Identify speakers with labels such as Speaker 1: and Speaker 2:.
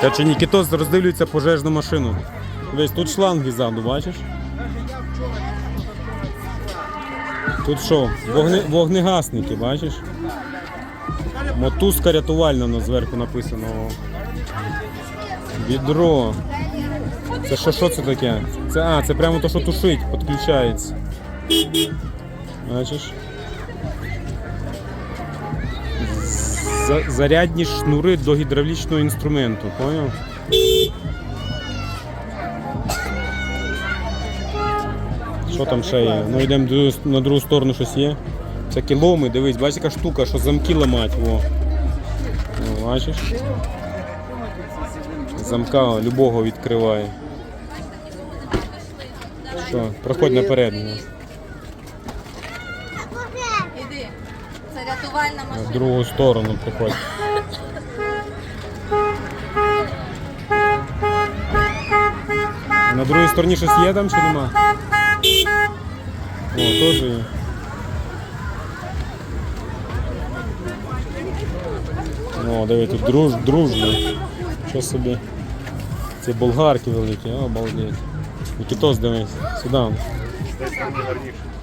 Speaker 1: Короче, Нікітос роздивлюється пожежну машину. Дивись, тут шланги ззаду, бачиш? Тут що? Вогне, вогнегасники, бачиш? Мотузка рятувальна на зверху написано. Відро. Це що, що це таке? Це, а, це прямо то, що тушить, підключається. Бачиш? Зарядні шнури до гідравлічного інструменту, поняв? Що там ще є? Ну йдемо на другу сторону щось є. Всякі ломи, дивись, бачиш яка штука, що замки ламать, во. О, бачиш? Замка любого відкриває. Що, проходь наперед.
Speaker 2: Це рятувальна
Speaker 1: В другу сторону проходь. На другій стороні щось є там чи нема? О, теж є. О, диви, тут друж, дружно. Що собі? Це болгарки великі, о, обалдеть. Нікітос дивись, сюди.
Speaker 3: Десь там гарніше.